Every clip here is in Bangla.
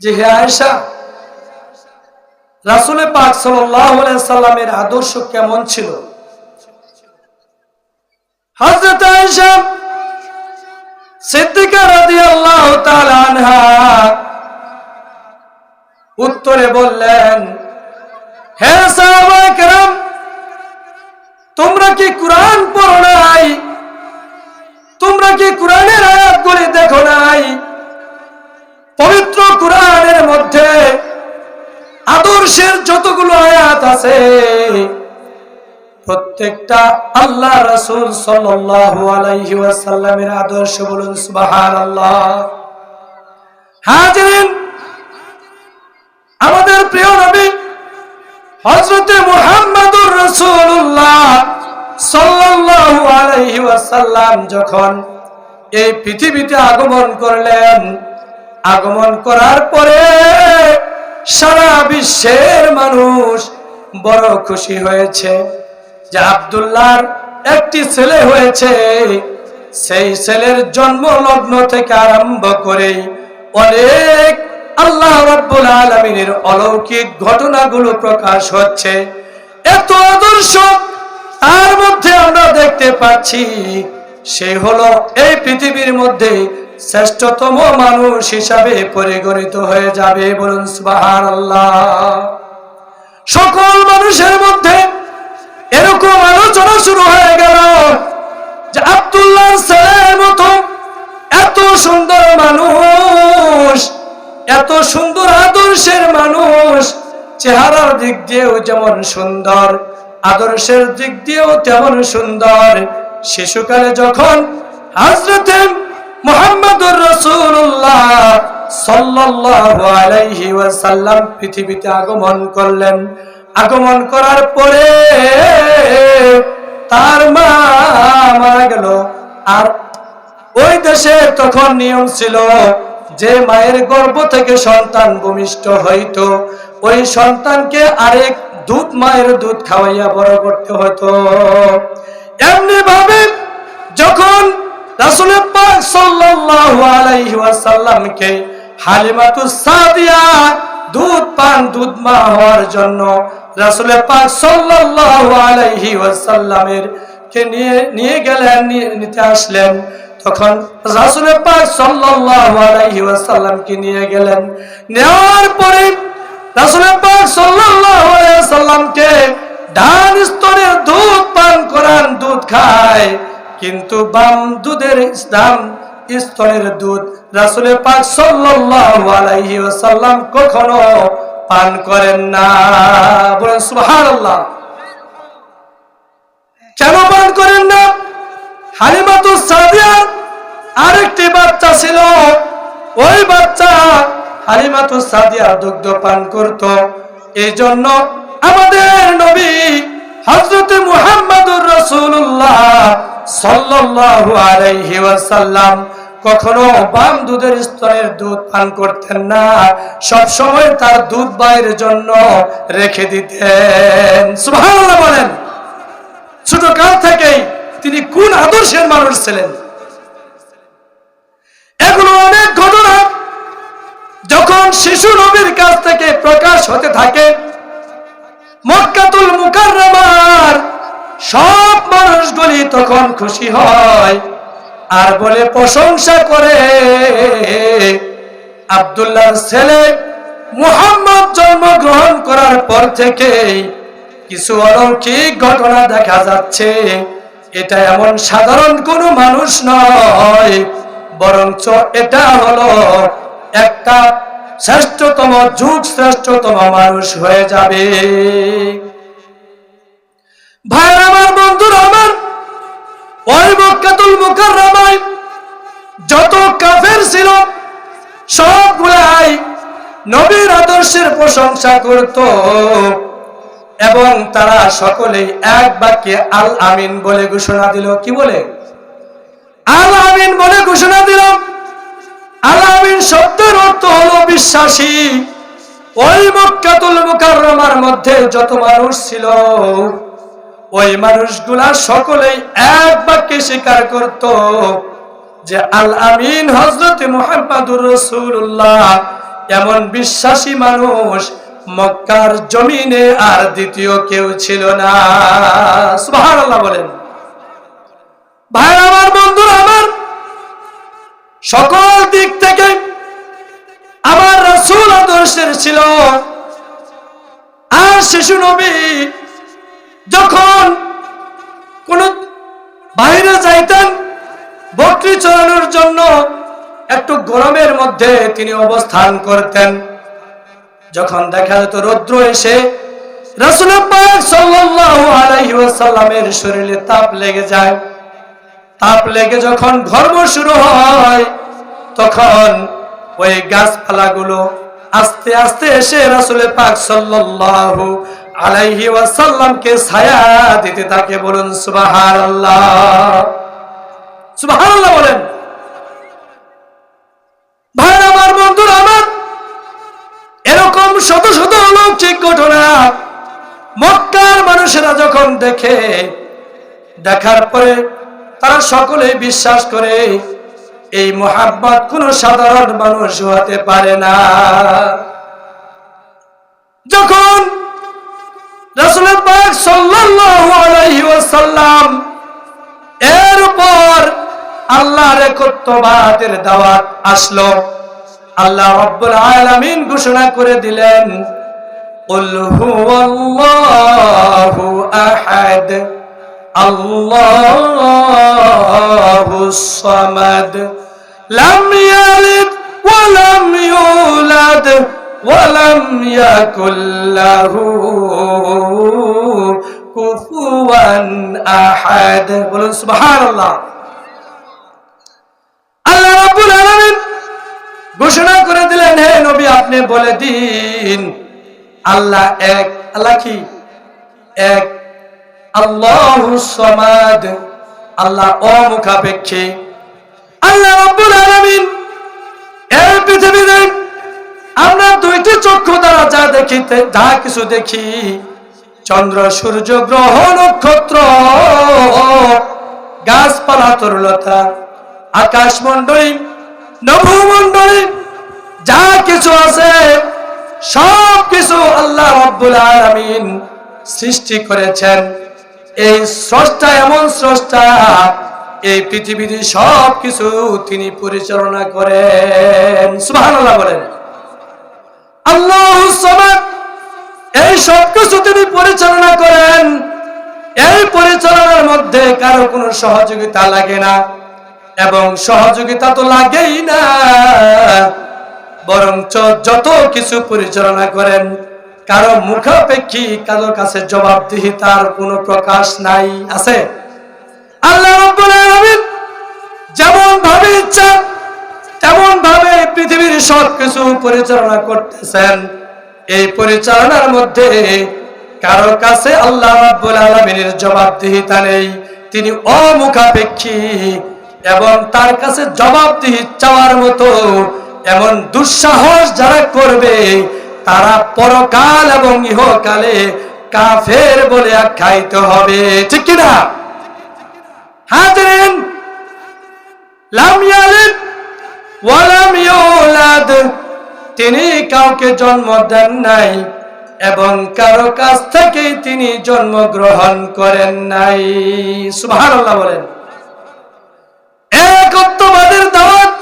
যে হে আয়েশা রাসুলে পাক সাল্লামের আদর্শ কেমন ছিল? হজরত আয়েশা সিদ্দিকা রাদিয়াল্লাহু তাআলা উত্তরে বললেন, হে কেরাম, তোমরা কি কোরআন পড়ো নাই? তোমরা কি কোরআনের আয়াতগুলি দেখো নাই? পবিত্র কোরআনের মধ্যে আদর্শের যতগুলো আয়াত আছে, প্রত্যেকটা আল্লাহ রসুল ওয়াসাল্লামের আদর্শ বলুন হাজিরিন, আমাদের প্রিয় নবী হযরতে মুহাম্মদুর রসুল্লাহ সাল্লাল্লাহু আলাইহি যখন এই পৃথিবীতে আগমন করলেন আগমন করার পরে সারা বিশ্বের মানুষ বড় খুশি হয়েছে যে আব্দুল্লাহর একটি ছেলে হয়েছে। সেই ছেলের জন্ম লগ্ন থেকে আরম্ভ করে অনেক আল্লাহ রব্বুল আলমিনের অলৌকিক ঘটনাগুলো প্রকাশ হচ্ছে। এত আদর্শ তার মধ্যে আমরা দেখতে পাচ্ছি, সে হলো এই পৃথিবীর মধ্যে শ্রেষ্ঠতম মানুষ হিসাবে পরিগণিত হয়ে যাবে, বলুন সুবাহান সকল মানুষের মধ্যে এরকম আলোচনা শুরু হয়ে গেল যে আব্দুল্লাহ ছেলের মতো এত সুন্দর মানুষ, এত সুন্দর আদর্শের মানুষ, চেহারার দিক দিয়েও যেমন সুন্দর, আদর্শের দিক দিয়েও তেমন সুন্দর। শিশুকালে যখন হাজরতে মোহাম্মদুর রসুল্লাহ সাল্লাল্লাহু আলাইহি ওয়াসাল্লাম পৃথিবীতে আগমন করলেন। আগমন করার পরে তার মা মারা গেল। আর ওই দেশে তখন নিয়ম ছিল যে মায়ের গর্ভ থেকে সন্তান ভূমিষ্ঠ হইতো। ওই সন্তানকে আরেক দুধ মায়ের দুধ খাওয়াইয়া বড় করতে হতো এমনি ভাবে যখন হালিমাতুস সাদিয়া, দুধ পান, দুধ মা হওয়ার জন্য পাক ওয়াসাল্লামের কে নিয়ে নিয়ে গেলেন নিতে আসলেন। তখন রাসূল পাক সাল্লাল্লাহু আলাইহি ওয়াসাল্লামকে নিয়ে গেলেন। নেওয়ার পরে রাসূল পাক সাল্লাল্লাহু আলাইহি ডান দুধ পান করান, দুধ খায়। কিন্তু বাম দুধের ইসলাম স্তরের দুধ রাসূলের পাক সাল্লাল্লাহু কখনো পান করেন না। বলেন কেন পান করেন না? হালিমাতু আরেকটি বাচ্চা ছিল। ওই বাচ্চা সাদিয়া দুগ্ধ পান করত। এই জন্য আমাদের নবী হযরত মুহাম্মদুর রাসূলুল্লাহ সাল্লাল্লাহু আলাইহি ওয়াসাল্লাম কখনো বাম দুধের স্তরের দুধ পান করতেন না। সব সময় তার দুধ বাইরের জন্য রেখে দিতেন। সুবহানাল্লাহ বলেন। ছোট কাল থেকেই তিনি কোন আদর্শের মানুষ ছিলেন? এগুলো অনেক ঘটনা। যখন শিশু নবীর কাছ থেকে প্রকাশ হতে থাকে, মক্কাতুল মুকাররমার সব মানুষগুলি তখন খুশি হয়। আর বলে প্রশংসা করে। আব্দুল্লাহর ছেলে মুহাম্মদ জন্মগ্রহণ করার পর থেকে কিছু অলৌকিক ঘটনা দেখা যাচ্ছে। এটা এমন সাধারণ কোনো মানুষ নয়, বরঞ্চ এটা হলো একটা শ্রেষ্ঠতম, যুগ শ্রেষ্ঠতম মানুষ হয়ে যাবে। ভাই যত কাফের ছিল, সবগুলাই নবীর আদর্শের প্রশংসা করত এবং তারা সকলেই এক বাক্যে আল আমিন বলে ঘোষণা দিল। কি বলে? আল আমিন বলে ঘোষণা দিল। আল আমিন শব্দের অর্থ হলো বিশ্বাসী। ওই মক্কাতুল মুকাররমার মধ্যে যত মানুষ ছিল ওই মানুষগুলা সকলেই এক বাক্যে স্বীকার করত যে আল আমিন হজরত মুহাম্মাদুর রাসূলুল্লাহ। এমন বিশ্বাসী মানুষ মক্কার জমিনে আর দ্বিতীয় কেউ ছিল না। সুবহানাল্লাহ বলেন। ভাই, আমার বন্ধুরা আমার সকল দিক থেকে আমার রসুল আদর্শের ছিল। আর শিশু নবী যখন কোন বাইরে যাইতেন, বকরি চড়ানোর জন্য একটু গরমের মধ্যে তিনি অবস্থান করতেন। যখন দেখা যেত রৌদ্র এসে শরীরে তাপ লেগে যায়। তাপ লেগে যখন ঘর্ম শুরু হয়, তখন ওই গাছপালাগুলো আস্তে আস্তে এসে রাসূল পাক সাল্লাল্লাহু আলাইহি ওয়াসাল্লামকে ছায়া দিতে থাকে বলুন, সুবহানাল্লাহ। বলেন। ভাই আমার বন্ধুরা, আমার এরকম শত শত অলৌকিক ঘটনা মক্কার মানুষেরা যখন দেখে, দেখার পরে তারা সকলে বিশ্বাস করে, এই মোহাম্মদ কোন সাধারণ মানুষ হতে পারে না। যখন রাসূল পাক সাল্লাল্লাহু আলাইহি ওয়াসাল্লাম এর উপর আল্লাহর একত্ববাদের দাওয়াত আসলো আল্লাহ রাব্বুল আলামিন ঘোষণা করে দিলেন قل هو الله أحد الله الصمد لم يلد ولم يولد ولم يكن له كفوا أحد বলুন সুবহানাল্লাহ আল্লাহ রাব্বুল আলামিন ঘোষণা করে দিলেন হে নবী আপনি বলে দিন আল্লাহ এক আল্লাহ কি এক আল্লাহু সমাদ আল্লাহ অমুখাপেক্ষী চক্ষু দ্বারা যা দেখিতে, যা কিছু দেখি, চন্দ্র, সূর্য, গ্রহ, নক্ষত্র, গাছপালা, তরুলতা আকাশ মন্ডলী নভমন্ডলী যা কিছু আছে, সব কিছু আল্লাহ রাব্বুল আলামিন সৃষ্টি করেছেন। এই স্রষ্টা এমন স্রষ্টা, এই পৃথিবীর সব কিছু তিনি পরিচালনা করেন। সুবহানাল্লাহ বলেন। এই সব কিছু তিনি পরিচালনা করেন। এই পরিচালনার মধ্যে কারও কোনো সহযোগিতা লাগে না। এবং সহযোগিতা তো লাগেই না। বরঞ্চ যত কিছু পরিচালনা করেন, কারও মুখাপেক্ষী, কারও কাছে জবাবদিহিতার কোনো প্রকাশ নাই, আছে? আল্লাহ যেমন ভাবে ইচ্ছা তেমন ভাবে পৃথিবীর সব কিছু পরিচালনা করতেছেন। এই পরিচালনার মধ্যে কারও কাছে আল্লাহ রাব্বুল আলামিনের জবাবদিহিতা নেই, তিনি অমুখাপেক্ষী এবং তার কাছে জবাবদিহি চাওয়ার মতো এমন দুঃসাহস যারা করবে, তারা পরকাল এবং ইহকালে কাফের বলে আখ্যায়িত হবে। ঠিক কিনা? হাজরেন? লাম ইয়ালিদ? তিনি কাউকে জন্ম দেন নাই এবং কারও কাছ থেকে তিনি জন্মগ্রহণ করেন নাই। সুবহানাল্লাহ বলেন। একত্ববাদের দাওয়াত,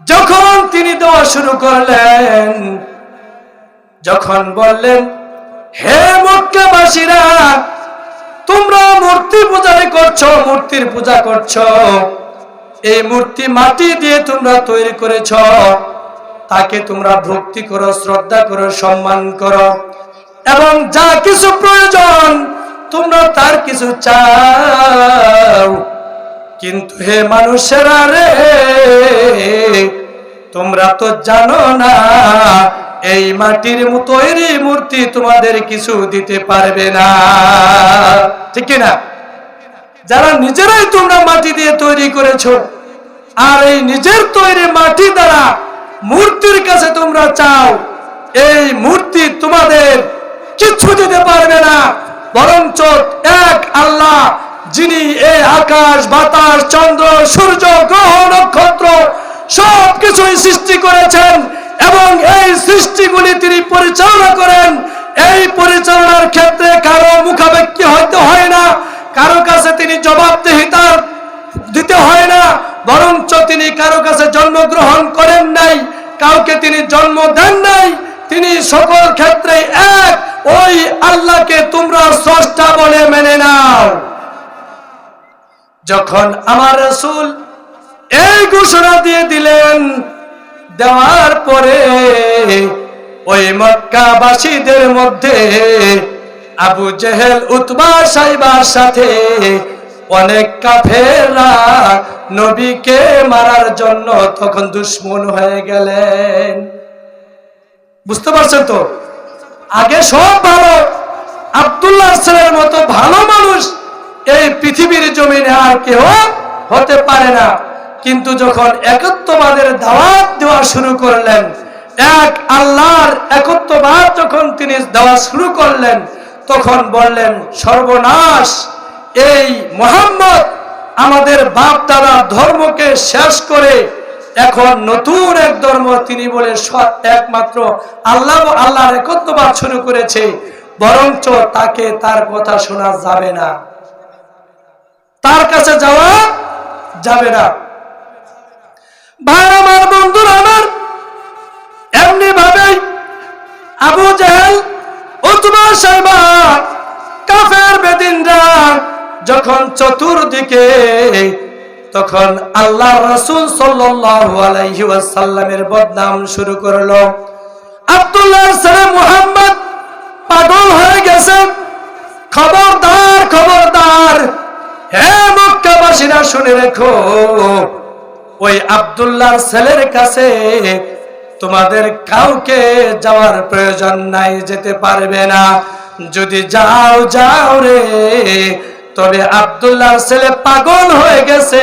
যখন তিনি দেওয়া শুরু করলেন, যখন বললেন, হে মক্কাবাসীরা, তোমরা মূর্তি পূজারি করছ, মূর্তির পূজা করছ। এই মূর্তি মাটি দিয়ে তোমরা তৈরি করেছ। তাকে তোমরা ভক্তি করো, শ্রদ্ধা করো, সম্মান করো। এবং যা কিছু প্রয়োজন তোমরা তার কিছু চাও। কিন্তু হে মানুষেরা রে, তোমরা তো জানো না, এই মাটির তৈরি মূর্তি তোমাদের কিছু দিতে পারবে না। ঠিক না যারা নিজেরাই তোমরা মাটি দিয়ে তৈরি করেছ আর এই নিজের তৈরি মাটি দ্বারা মূর্তির কাছে তোমরা চাও, এই মূর্তি তোমাদের কিছু দিতে পারবে না। বরঞ্চ এক আল্লাহ, যিনি এই আকাশ, বাতাস, চন্দ্র, সূর্য, গ্রহ, নক্ষত্র সব কিছুই সৃষ্টি করেছেন এবং এই সৃষ্টিগুলি তিনি পরিচালনা করেন। এই পরিচালনার ক্ষেত্রে কারও মুখাপেক্ষি হয়তো হয় না, কারও কাছে তিনি জবাবদেহিতার দিতে হয় না, বরঞ্চ তিনি কারও কাছে জন্মগ্রহণ করেন নাই, কাউকে তিনি জন্ম দেন নাই, তিনি সকল ক্ষেত্রে এক। ওই আল্লাহকে তোমরা স্রষ্টা বলে মেনে নাও। যখন আমার রসুল এই ঘোষণা দিয়ে দিলেন, দেওয়ার পরে ওই মক্কাবাসীদের মধ্যে আবু জেহেল, উতবা সাইবার সাথে অনেক কাফেররা নবীকে মারার জন্য তখন দুশ্মন হয়ে গেলেন। বুঝতে পারছেন তো? আগে সব ভালো, আব্দুল্লাহ ছেলের মতো ভালো মানুষ এই পৃথিবীর জমিনে আর কেউ হতে পারে না। কিন্তু যখন একত্ববাদের দাওয়াত দেওয়া শুরু করলেন, এক আল্লাহর একত্ববাদ যখন তিনি দেওয়া শুরু করলেন, তখন বললেন, সর্বনাশ! এই মোহাম্মদ আমাদের বাপ দাদা ধর্মকে শেষ করে এখন নতুন এক ধর্ম তিনি বলে সৎ একমাত্র আল্লাহ আল্লাহর একত্ববাদ শুরু করেছে, বরঞ্চ তাকে তার কথা শোনা যাবে না। তার কাছে যাওয়া যাবে না। ভাই আমার বন্ধুরা আমার এমনি ভাবে আবু জাহেল উতবা সাইবা কাফের বেদিনরা যখন চতুর্দিকে, তখন আল্লাহ রসুল ওয়াসাল্লামের বদনাম শুরু করল। আব্দুল্লাহ পাগল হয়ে গেছে। খবরদার খবরদার, হে মক্কাবাসীরা শুনে রেখো, ওই আব্দুল্লাহর ছেলের কাছে তোমাদের কাউকে যাওয়ার প্রয়োজন নাই, যেতে পারবে না। যদি যাও যাও রে তবে আব্দুল্লাহর ছেলে পাগল হয়ে গেছে।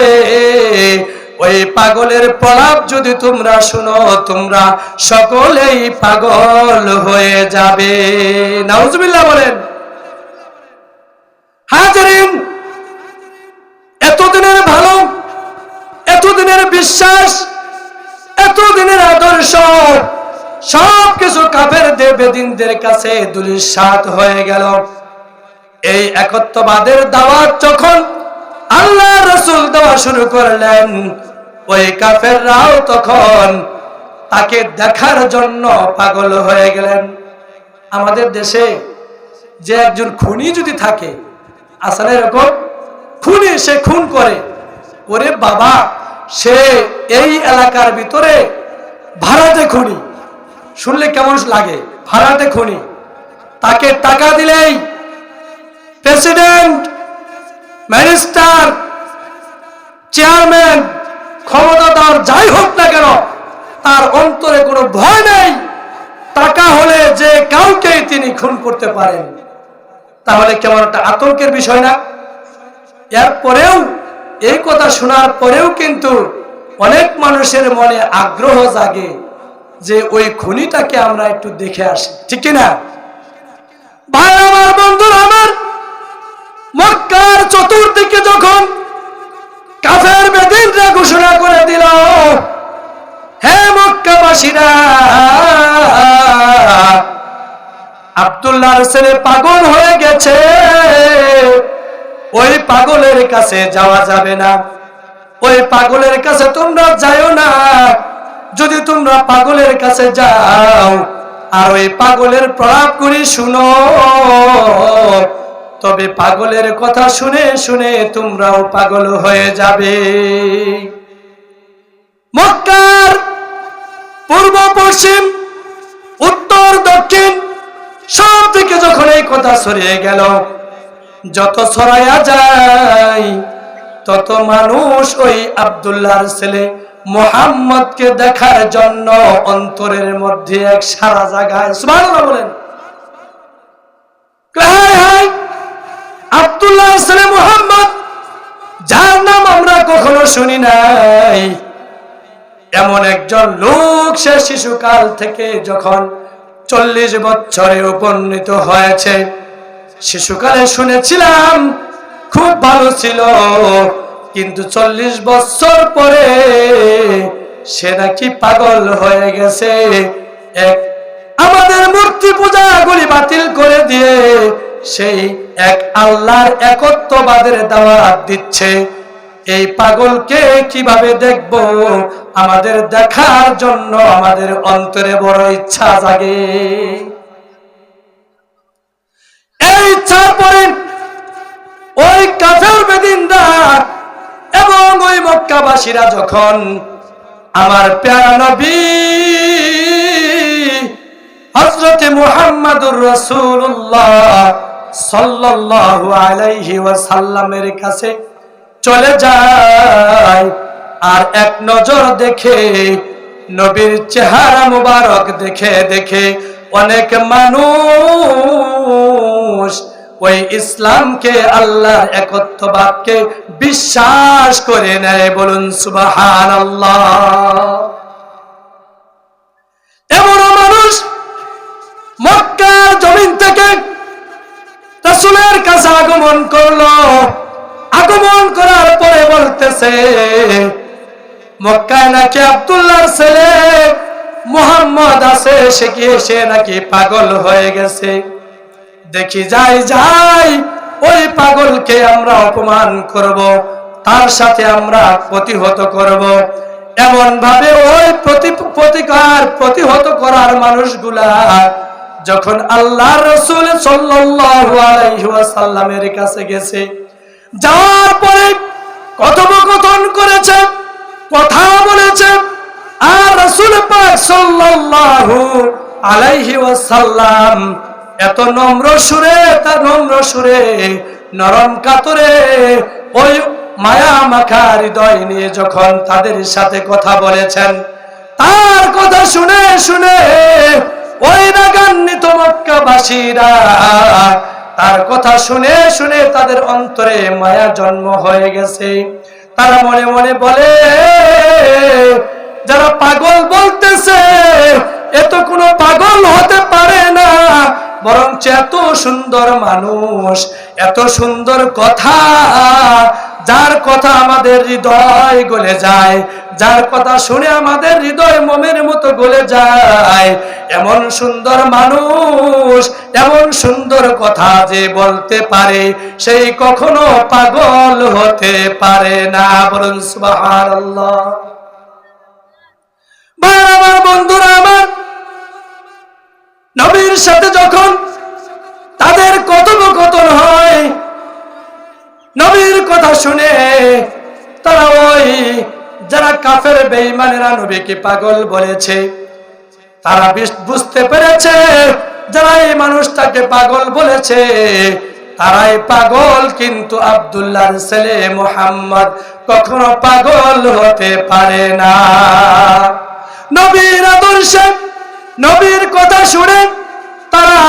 ওই পাগলের প্রলাপ যদি তোমরা শুনো, তোমরা সকলেই পাগল হয়ে যাবে। নাউজুবিল্লাহ বলেন। হাজারিন, এতদিনের ভালো, এতদিনের বিশ্বাস, এতদিনের আদর্শ সব কিছু কাফের দেবেদিনদের কাছে দুলির সাত হয়ে গেল। এই একত্ববাদের দাওয়াত যখন আল্লাহ রসুল দেওয়া শুরু করলেন, ওই কাফেররাও তখন তাকে দেখার জন্য পাগল হয়ে গেলেন। আমাদের দেশে যে একজন খুনি যদি থাকে, আসলে এরকম খুনি সে খুন করে, ওরে বাবা, সে এই এলাকার ভিতরে ভাড়াতে খুনি। শুনলে কেমন লাগে? ভাড়াতে খুনি। তাকে টাকা দিলেই প্রেসিডেন্ট ম্যাজিস্ট্রার চেয়ারম্যান, ক্ষমতাদার যাই হোক না কেন, তার অন্তরে কোনো ভয় নেই। টাকা হলে যে কাউকে তিনি খুন করতে পারেন। তাহলে কেমন একটা আতঙ্কের বিষয় না? এরপরেও এই কথা শোনার পরেও কিন্তু অনেক মানুষের মনে আগ্রহ জাগে যে ওই খুনিটাকে আমরা একটু দেখে আসি। ঠিক না ভাই আমার বন্ধুরা আমার মক্কার চতুর্দিকে যখন কাফের বেদিনরা ঘোষণা করে দিল হে মক্কাবাসীরা আব্দুল্লাহর ছেলে পাগল হয়ে গেছে। ওই পাগলের কাছে যাওয়া যাবে না। ওই পাগলের কাছে তোমরা যাও না। যদি তোমরা পাগলের কাছে যাও আর ওই পাগলের প্রলাপ করি শুনো, তবে পাগলের কথা শুনে শুনে তোমরাও পাগল হয়ে যাবে। মক্কার পূর্ব, পশ্চিম, উত্তর, দক্ষিণ, সব দিকে যখন এই কথা ছড়িয়ে গেল, যত ছড়াইয়া যায়, তত মানুষ ওই আবদুল্লাহর ছেলে মোহাম্মদকে দেখার জন্য অন্তরের মধ্যে এক সারা জায়গায়, সুবহানাল্লাহ বলেন। আব্দুল্লাহ ছেলে মোহাম্মদ, যার নাম আমরা কখনো শুনি নাই। এমন একজন লোক সে শিশুকাল থেকে যখন চল্লিশ বছরে উপনীত হয়েছে। শিশুকালে শুনেছিলাম, খুব ভালো ছিল, কিন্তু চল্লিশ বছর পরে সে নাকি পাগল হয়ে গেছে। এক আমাদের মূর্তি পূজাগুলি বাতিল করে দিয়ে সেই এক আল্লাহর একত্ববাদের দাওয়াত দিচ্ছে। এই পাগলকে কীভাবে দেখব? আমাদের দেখার জন্য আমাদের অন্তরে বড় ইচ্ছা জাগে। এই ইচ্ছার পরে ওই কাফের বেদিনরা এবং ওই মক্কাবাসীরা যখন আমার প্যারা নবী হজরতে মুহাম্মাদুর রাসূলুল্লাহ সাল্লাল্লাহু আলাইহি ওয়াসাল্লামের কাছে চলে যায়। আর এক নজর দেখে, নবীর চেহারা মুবারক দেখে দেখে অনেক মানুষ ওই ইসলামকে, আল্লাহর একত্ববাদকে বিশ্বাস করে নেয়। বলুন সুবাহান আল্লাহ এমনও মানুষ মক্কার জমিন থেকে রাসূলের কাছে আগমন করল। আগমন করার পরে বলতেছে, মক্কায় নাকি আব্দুল্লাহর ছেলে মোহাম্মদ আছে, সে কি সে নাকি পাগল হয়ে গেছে? দেখি যাই যাই, ওই পাগলকে আমরা অপমান করব, তার সাথে আমরা প্রতিহত করব। এমন ভাবে ওই প্রতি, প্রতিকার প্রতিহত করার মানুষগুলা যখন আল্লাহ রসুল ওয়াসাল্লামের কাছে গেছে যাওয়ার পরে কথোপকথন করেছে, কথা বলেছে, আর রসুল আলাইহি ওয়াসাল্লাম এত নম্র সুরে তা নম্র সুরে, নরম কাতরে ওই মায়া মাখা হৃদয় নিয়ে যখন তাদের সাথে কথা বলেছেন, তার কথা শুনে শুনে ওই রাগান্বিত মক্কাবাসীরা তার কথা শুনে শুনে তাদের অন্তরে মায়া জন্ম হয়ে গেছে। তারা মনে মনে বলে, যারা পাগল বলতেছে এত কোনো পাগল হতে পারে না। বরঞ্চ এত সুন্দর মানুষ, এত সুন্দর কথা, যার কথা আমাদের হৃদয় গলে যায়, যার কথা শুনে আমাদের হৃদয় মোমের মতো গলে যায়। এমন সুন্দর মানুষ, এমন সুন্দর কথা যে বলতে পারে, সেই কখনো পাগল হতে পারে না। বলুন সুবহানাল্লাহ। বন্ধুরা সাথে যখন তাদের কথোপকথন হয়, নবীর কথা শুনে তারা ওই যারা কাফের বেঈমানেরা নবীকে পাগল বলেছে, তারা বুঝতে পেরেছে যারা এই মানুষটাকে পাগল বলেছে, তারাই পাগল কিন্তু আব্দুল্লাহর ছেলে মোহাম্মদ কখনো পাগল হতে পারে না। নবীর আদর্শে, নবীর কথা শুনে তারা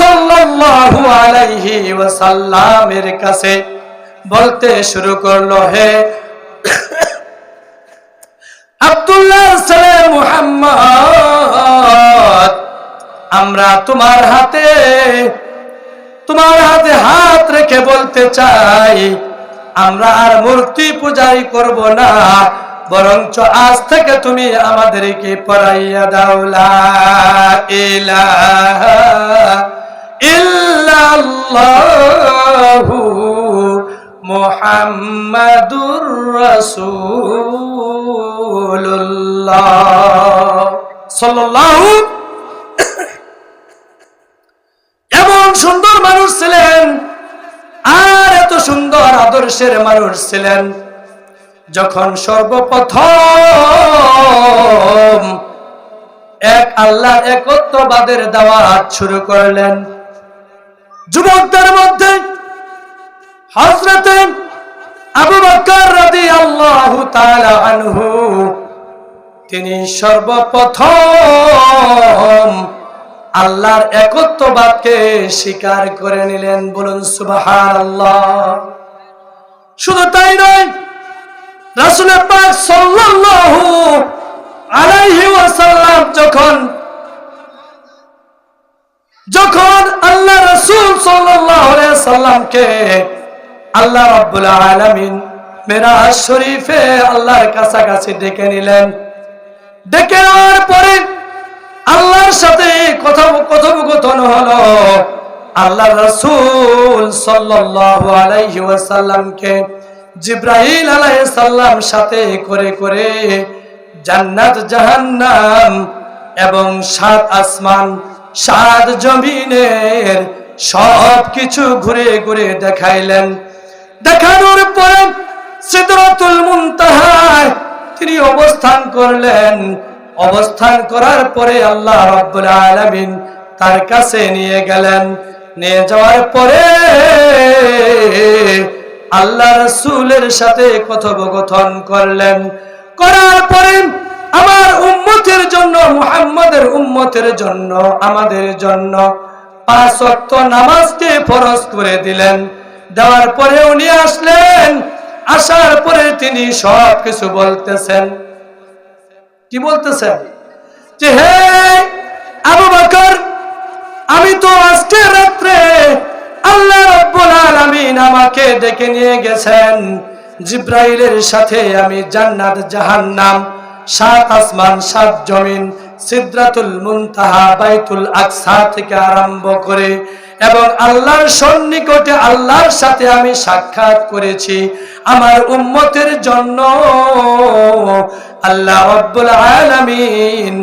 সাল্লাল্লাহু আলাইহি ওয়াসাল্লামের কাছে বলতে শুরু করল, হে আব্দুল্লাহ ছেলে মুহাম্মদ, আমরা তোমার হাতে তোমার হাতে হাত রেখে বলতে চাই, আমরা আর মূর্তি পূজাই করব না। বরঞ্চ আজ থেকে তুমি আমাদেরকে পড়াইয়া দাও ইল্লাল্লাহু মুহাম্মাদুর সাল্লাল্লাহু এমন সুন্দর মানুষ ছিলেন, আর এত সুন্দর আদর্শের মানুষ ছিলেন। যখন সর্বপ্রথম এক আল্লাহ একত্ববাদের দাওয়াত শুরু করলেন, যুবকদের মধ্যে হজরতে আবু বকর তিনি সর্বপ্রথম আল্লাহর একত্ববাদকে স্বীকার করে নিলেন। বলুন সুবাহ আল্লাহ শুধু তাই নয় রাসূল পাক সাল্লাল্লাহু আলাইহি ওয়াসাল্লাম যখন যখন আল্লাহ রাসূল সাল্লামকে আল্লাহ রাব্বুল আলামিন মেরাজ শরীফে আল্লাহর কাছাকাছি ডেকে নিলেন, ডেকে নেওয়ার পরে আল্লাহর সাথে কথা কথোপকথন হলো, আল্লাহ রসুল সাল্লাল্লাহু আলাইহি ওয়াসাল্লামকে জিব্রাহিল আলাইহিস সালাম সাথে করে করে জান্নাত জাহান্নাম এবং সাত আসমান, সাত জমিনের সব কিছু ঘুরে ঘুরে দেখাইলেন। দেখানোর পরে সিদরাতুল মুনতাহায় তিনি অবস্থান করলেন। অবস্থান করার পরে আল্লাহ রাব্বুল আলামিন তার কাছে নিয়ে গেলেন। নিয়ে যাওয়ার পরে আল্লাহ রসুলের সাথে কথোপকথন করলেন। করার পরে আমার উম্মতের জন্য, মুহাম্মাদের উম্মতের জন্য, আমাদের জন্য নামাজকে করে দিলেন। দেওয়ার পরে উনি আসলেন। আসার পরে তিনি সব কিছু বলতেছেন। কি বলতেছেন? যে হে আবু আমি তো আজকে রাত্রে আল্লাহ রাব্বুল আলামিন আমাকে ডেকে নিয়ে গেছেন। জিব্রাইলের সাথে আমি জান্নাত জাহান্নাম, সাত আসমান, সাত জমিন, সিদ্রাতুল মুনতাহা, বাইতুল আকসা থেকে আরম্ভ করে এবং আল্লাহর সন্নিকটে আল্লাহর সাথে আমি সাক্ষাৎ করেছি আমার উম্মতের জন্য। আল্লাহ রব্বুল আলামিন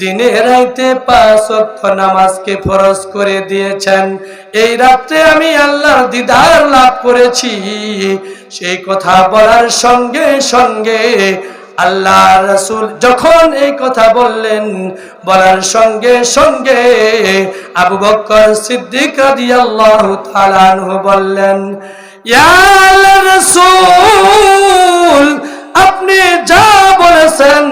দিনে রাইতে পাঁচ ওয়াক্ত নামাজকে ফরজ করে দিয়েছেন। এই রাত্রে আমি আল্লাহর দিদার লাভ করেছি। সেই কথা বলার সঙ্গে সঙ্গে আল্লাহ রসুল যখন এই কথা বললেন, বলার সঙ্গে সঙ্গে আবু বকর সিদ্দিক রাদিয়াল্লাহু তাআলা বললেন, ইয়া রাসূল আপনি যা বলেছেন,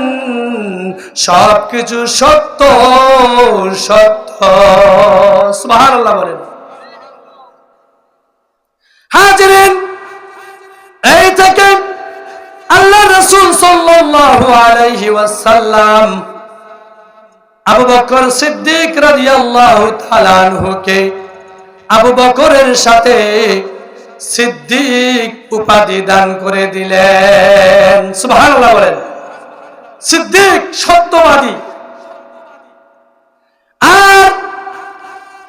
সবকিছু সত্য সত্য। সুবহানাল্লাহ বলেন। হাজিরিন, এই থেকে আল্লাহ রসুল সাল্লাল্লাহু আলাইহি ওয়াসাল্লাম আবু বকর সিদ্দিক রাদিয়াল্লাহু তাআলা আনহুকে আবু বকরের সাথে সিদ্দিক উপাধি দান করে দিলেন। সুবহানাল্লাহ বলেন। সিদ্দিক সত্যবাদী। আর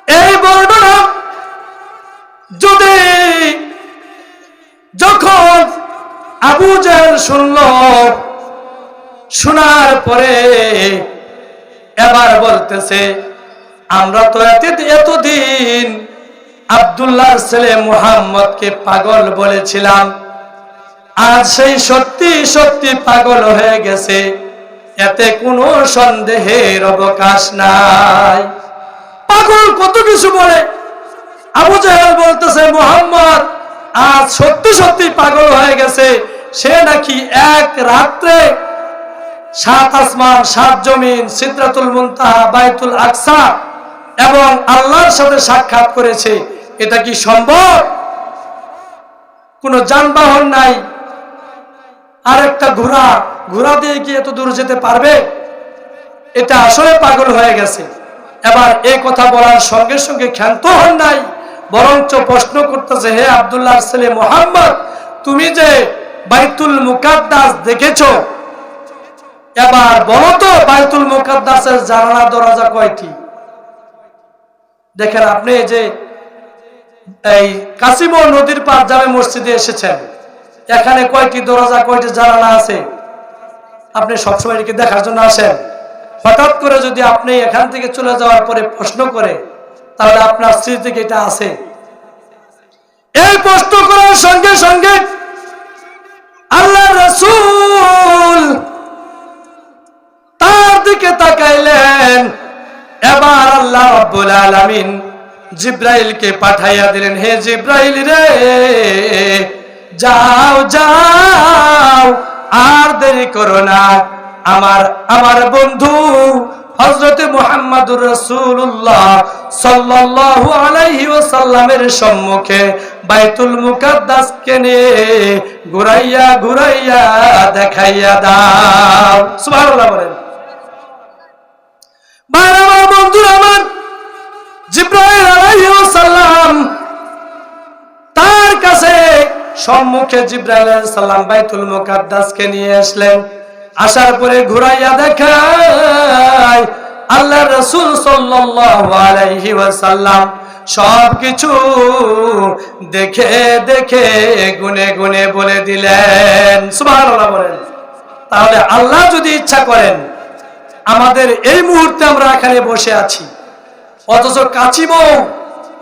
এই বর্ণনা যদি যখন আবু জাহেল শুনল, শোনার পরে এবার বলতেছে, আমরা তো এত- এতদিন আব্দুল্লাহ ছেলে মুহাম্মদকে পাগল বলেছিলাম। আজ সেই সত্যি সত্যি পাগল হয়ে গেছে। এতে কোনো সন্দেহের অবকাশ নাই। পাগল কত কিছু বলে। আবু জাহেল বলতেছে, মোহাম্মদ, আজ সত্যি সত্যি পাগল হয়ে গেছে। সে নাকি এক রাত্রে সাত আসমান, সাত জমিন, সিদ্রাতুল মুনতাহা, বাইতুল আকসা এবং আল্লাহর সাথে সাক্ষাৎ করেছে। এটা কি সম্ভব? কোনো যানবাহন নাই। আর একটা ঘোড়া ঘোড়া দিয়ে কি এত দূর যেতে পারবে? এটা আসলে পাগল হয়ে গেছে। এবার এই কথা বলার সঙ্গে সঙ্গে ক্ষান্ত হন নাই, বরঞ্চ প্রশ্ন করতেছে, হে আব্দুল্লাহ ছেলে মোহাম্মদ, তুমি যে বাইতুল মুকাদ্দাস দেখেছ? এবার বলো তো, বাইতুল মুকাদ্দাসের জানালা দরজা কয়টি? দেখেন আপনি যে এই কাসিমো নদীর পার জামে মসজিদে এসেছেন। এখানে কয়টি দরজা, কয়টি জানালা আছে? আপনি সবসময় এটাকে দেখার জন্য আসেন। হঠাৎ করে যদি আপনি এখান থেকে চলে যাওয়ার পরে প্রশ্ন করে, তাহলে আপনার দিকে এটা আছে? এই প্রশ্ন করার সঙ্গে সঙ্গে আল্লাহ রসুল তার দিকে তাকাইলেন। এবার আল্লাহ রাব্বুল আলামিন জিব্রাইলকে পাঠাইয়া দিলেন, হে জিব্রাইল রে, যাও যাও, আর দেরি করো না। আমার আমার বন্ধু হযরতে মুহাম্মদুর রাসূলুল্লাহ সাল্লাল্লাহু আলাইহি ওয়াসাল্লামের সম্মুখে বাইতুল মুকাদ্দাসকে নিয়ে ঘুরাইয়া ঘুরাইয়া দেখাইয়া দাও। সুবহানাল্লাহ বলেন ভাই আমার বন্ধুরা আমার জিব্রাইল আলাইহিস সালাম তার কাছে সম্মুখে জিব্রাইল সালাম বাইতুল মুকাদ্দাসকে নিয়ে আসলেন। আসার পরে ঘুরাইয়া দেখায়, আল্লাহ রসুল সাল্লাল্লাহু আলাইহি ওয়াসাল্লাম সবকিছু দেখে দেখে গুনে গুনে বলে দিলেন। সুবহানাল্লাহ বলেন। তাহলে আল্লাহ যদি ইচ্ছা করেন, আমাদের এই মুহূর্তে আমরা এখানে বসে আছি। অথচ কাচিব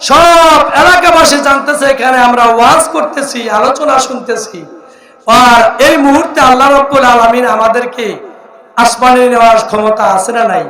সব এলাকাবাসী জানতেছে, এখানে আমরা ওয়াজ করতেছি, আলোচনা শুনতেছি। আর এই মুহূর্তে আল্লাহ রব্বুল আলমিন আমাদেরকে আসমানে নেওয়ার ক্ষমতা আছে না নাই?